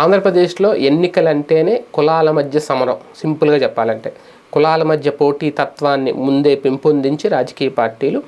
ఆంధ్రప్రదేశ్లో ఎన్నికలంటేనే కులాల మధ్య సమరం సింపుల్గా చెప్పాలంటే. కులాల మధ్య పోటీ తత్వాన్ని ముందే పెంపొందించి రాజకీయ పార్టీలు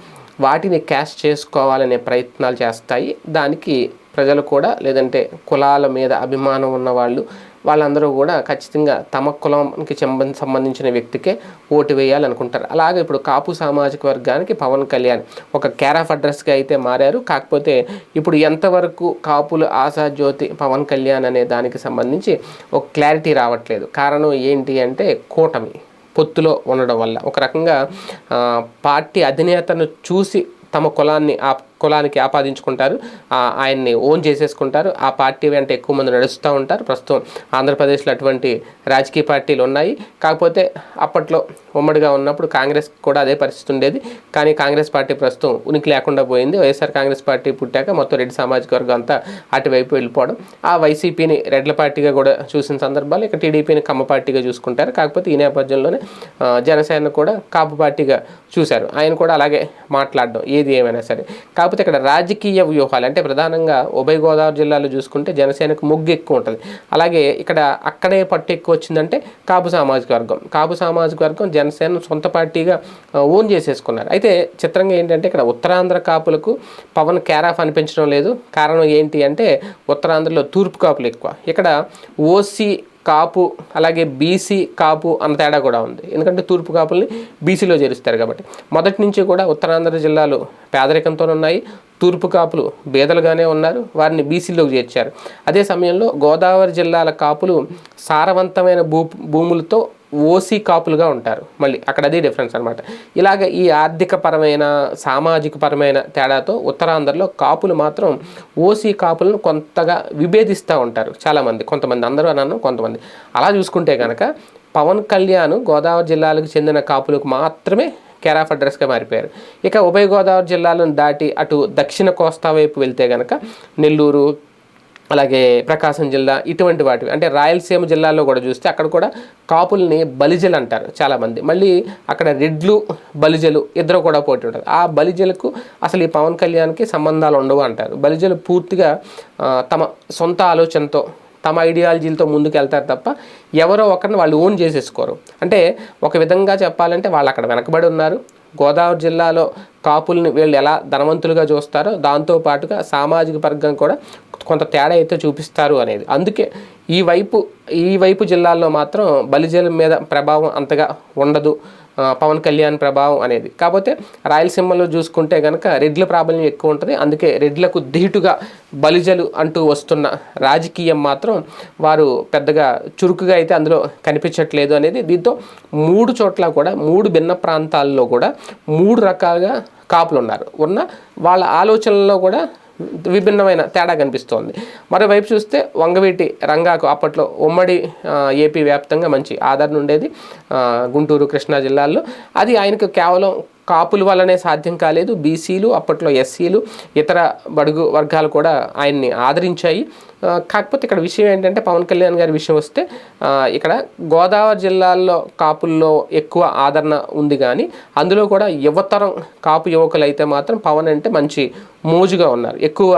వాటిని క్యాష్ చేసుకోవాలనే ప్రయత్నాలు చేస్తాయి. దానికి ప్రజలు కూడా లేదంటే కులాల మీద అభిమానం ఉన్న వాళ్ళు వాళ్ళందరూ కూడా ఖచ్చితంగా తమ కులంకి సంబంధించిన వ్యక్తికే ఓటు వేయాలనుకుంటారు. అలాగే ఇప్పుడు కాపు సామాజిక వర్గానికి పవన్ కళ్యాణ్ ఒక క్యార్ ఆఫ్ అడ్రస్గా అయితే మారారు. కాకపోతే ఇప్పుడు ఎంతవరకు కాపులు ఆశాజ్యోతి పవన్ కళ్యాణ్ అనే దానికి సంబంధించి ఒక క్లారిటీ రావట్లేదు. కారణం ఏంటి అంటే కూటమి పొత్తులో ఉండడం వల్ల. ఒక రకంగా పార్టీ అధినేతను చూసి తమ కులాన్ని ఆ కులానికి ఆపాదించుకుంటారు. ఆయన్ని ఓన్ చేసేసుకుంటారు. ఆ పార్టీ వెంట ఎక్కువ మంది నడుస్తూ ఉంటారు. ప్రస్తుతం ఆంధ్రప్రదేశ్లో అటువంటి రాజకీయ పార్టీలు ఉన్నాయి. కాకపోతే అప్పట్లో ఉమ్మడిగా ఉన్నప్పుడు కాంగ్రెస్ కూడా అదే పరిస్థితి ఉండేది. కానీ కాంగ్రెస్ పార్టీ ప్రస్తుతం ఉనికి లేకుండా పోయింది. వైఎస్ఆర్ కాంగ్రెస్ పార్టీ పుట్టాక మొత్తం రెడ్డి సామాజిక వర్గం అంతా అటువైపు వెళ్ళిపోవడం. ఆ వైసీపీని రెడ్ల పార్టీగా కూడా చూసిన సందర్భాలు ఇక టీడీపీని కమ్మ పార్టీగా చూసుకుంటారు. కాకపోతే ఈ నేపథ్యంలోనే జనసేన కూడా కాపు పార్టీగా చూశారు. ఆయన కూడా అలాగే మాట్లాడడం ఏది ఏమైనా సరే. కాకపోతే ఇక్కడ రాజకీయ వ్యూహాలు అంటే ప్రధానంగా ఉభయ గోదావరి జిల్లాలో చూసుకుంటే జనసేనకు మొగ్గు ఎక్కువ ఉంటుంది. అలాగే ఇక్కడ అక్కడే పట్టు ఎక్కువ వచ్చిందంటే కాపు సామాజిక వర్గం. కాపు సామాజిక వర్గం జనసేన సొంత పార్టీగా ఓన్ చేసేసుకున్నారు. అయితే చిత్రంగా ఏంటంటే ఇక్కడ ఉత్తరాంధ్ర కాపులకు పవన్ క్యారాఫ్ అనిపించడం లేదు. కారణం ఏంటి అంటే ఉత్తరాంధ్రలో తూర్పు కాపులు ఎక్కువ. ఇక్కడ ఓసీ కాపు అలాగే బీసీ కాపు అన్న తేడా కూడా ఉంది. ఎందుకంటే తూర్పు కాపుల్ని బీసీలో చేరుస్తారు కాబట్టి. మొదటి నుంచి కూడా ఉత్తరాంధ్ర జిల్లాలు పేదరికంతో ఉన్నాయి. తూర్పు కాపులు బేదలుగానే ఉన్నారు. వారిని బీసీలోకి చేర్చారు. అదే సమయంలో గోదావరి జిల్లాల కాపులు సారవంతమైన భూ భూములతో ఓసీ కాపులుగా ఉంటారు. మళ్ళీ అక్కడ అదే డిఫరెన్స్ అనమాట ఇలాగ ఈ ఆర్థిక పరమైన సామాజిక పరమైన తేడాతో ఉత్తరాంధ్రలో కాపులు మాత్రం ఓసీ కాపులను కొంతగా విభేదిస్తూ ఉంటారు చాలామంది. కొంతమంది అందరూ అన్నాను కొంతమంది. అలా చూసుకుంటే కనుక పవన్ కళ్యాణ్ గోదావరి జిల్లాలకు చెందిన కాపులకు మాత్రమే కేర్ ఆఫ్ అడ్రస్గా మారిపోయారు. ఇక ఉభయ గోదావరి జిల్లాలను దాటి అటు దక్షిణ కోస్తా వైపు వెళ్తే కనుక నెల్లూరు అలాగే ప్రకాశం జిల్లా ఇటువంటి వాటివి అంటే రాయలసీమ జిల్లాలో కూడా చూస్తే అక్కడ కూడా కాపుల్ని బలిజలు అంటారు చాలామంది. మళ్ళీ అక్కడ రెడ్లు బలిజలు ఇద్దరు కూడా పోటీ ఉంటుంది. ఆ బలిజలకు అసలు ఈ పవన్ కళ్యాణ్కి సంబంధాలు ఉండవు అంటారు. బలిజలు పూర్తిగా తమ సొంత ఆలోచనతో తమ ఐడియాలజీలతో ముందుకు వెళ్తారు తప్ప ఎవరో ఒకరిని వాళ్ళు ఓన్ చేసేసుకోరు. అంటే ఒక విధంగా చెప్పాలంటే వాళ్ళు అక్కడ వెనకబడి ఉన్నారు. గోదావరి జిల్లాలో కాపుల్ని వీళ్ళు ఎలా ధనవంతులుగా చూస్తారో దాంతో పాటుగా సామాజిక వర్గం కూడా కొంత తేడా అయితే చూపిస్తారు అనేది. అందుకే ఈ వైపు ఈ వైపు జిల్లాల్లో మాత్రం బలిజల మీద ప్రభావం అంతగా ఉండదు. పవన్ కళ్యాణ్ ప్రభావం అనేది. కాకపోతే రాయలసీమలో చూసుకుంటే కనుక రెడ్ల ప్రాబల్యం ఎక్కువ ఉంటుంది. అందుకే రెడ్లకు ధీటుగా బలిజలు అంటూ వస్తున్న రాజకీయం మాత్రం వారు పెద్దగా చురుకుగా అయితే అందులో కనిపించట్లేదు అనేది. దీంతో మూడు చోట్ల కూడా మూడు భిన్న ప్రాంతాల్లో కూడా మూడు రకాలుగా కాపులు ఉన్నారు ఉన్న వాళ్ళ ఆలోచనల్లో కూడా విభిన్నమైన తేడా కనిపిస్తోంది. మరోవైపు చూస్తే వంగవీటి రంగాకు అప్పట్లో ఉమ్మడి ఏపీ వ్యాప్తంగా మంచి ఆదరణ ఉండేది గుంటూరు కృష్ణా జిల్లాల్లో. అది ఆయనకు కేవలం కాపుల వల్లనే సాధ్యం కాలేదు. బీసీలు అప్పట్లో ఎస్సీలు ఇతర బడుగు వర్గాలు కూడా ఆయన్ని ఆదరించాయి. కాకపోతే ఇక్కడ విషయం ఏంటంటే పవన్ కళ్యాణ్ గారి విషయం వస్తే ఇక్కడ గోదావరి జిల్లాల్లో కాపుల్లో ఎక్కువ ఆదరణ ఉంది కానీ అందులో కూడా యువతరం కాపు యువకులు అయితే మాత్రం పవన్ అంటే మంచి మోజుగా ఉన్నారు. ఎక్కువ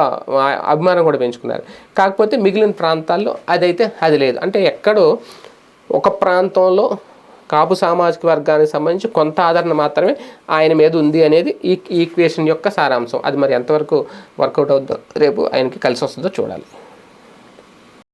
అభిమానం కూడా పెంచుకున్నారు. కాకపోతే మిగిలిన ప్రాంతాల్లో అదైతే అది లేదు. అంటే ఎక్కడో ఒక ప్రాంతంలో కాపు సామాజిక వర్గానికి సంబంధించి కొంత ఆదరణ మాత్రమే ఆయన మీద ఉంది అనేది ఈ ఈక్వేషన్ యొక్క సారాంశం. అది మరి ఎంతవరకు వర్కౌట్ అవుతుందో రేపు ఆయనకి కలిసి వస్తుందో చూడాలి.